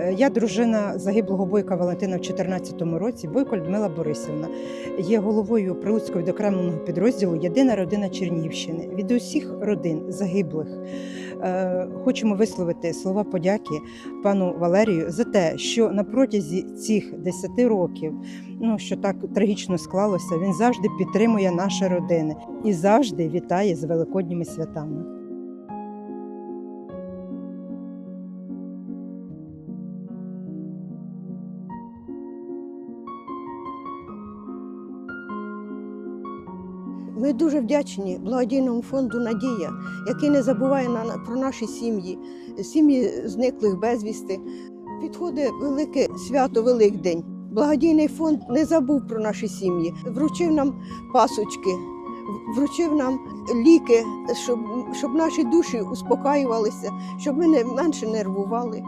Е, Я дружина загиблого бойка Валентина в 2014 році. Бойко Людмила Борисівна є головою Прилуцького відокремленого підрозділу Єдина родина Чернігівщини. Від усіх родин загиблих е, хочемо висловити слова подяки пану Валерію за те, що на протязі цих 10 років, ну що так трагічно склалося, він завжди підтримує наші родини і завжди вітає з великодніми святами. Ми дуже вдячні благодійному фонду Надія, який не забуває на, про наші сім'ї, сім'ї зниклих безвісти. Підходить велике свято Великдень. Благодійний фонд не забув про наші сім'ї, вручив нам пасочки, вручив нам ліки, щоб, щоб наші душі успокаювалися, щоб ми не менше нервували.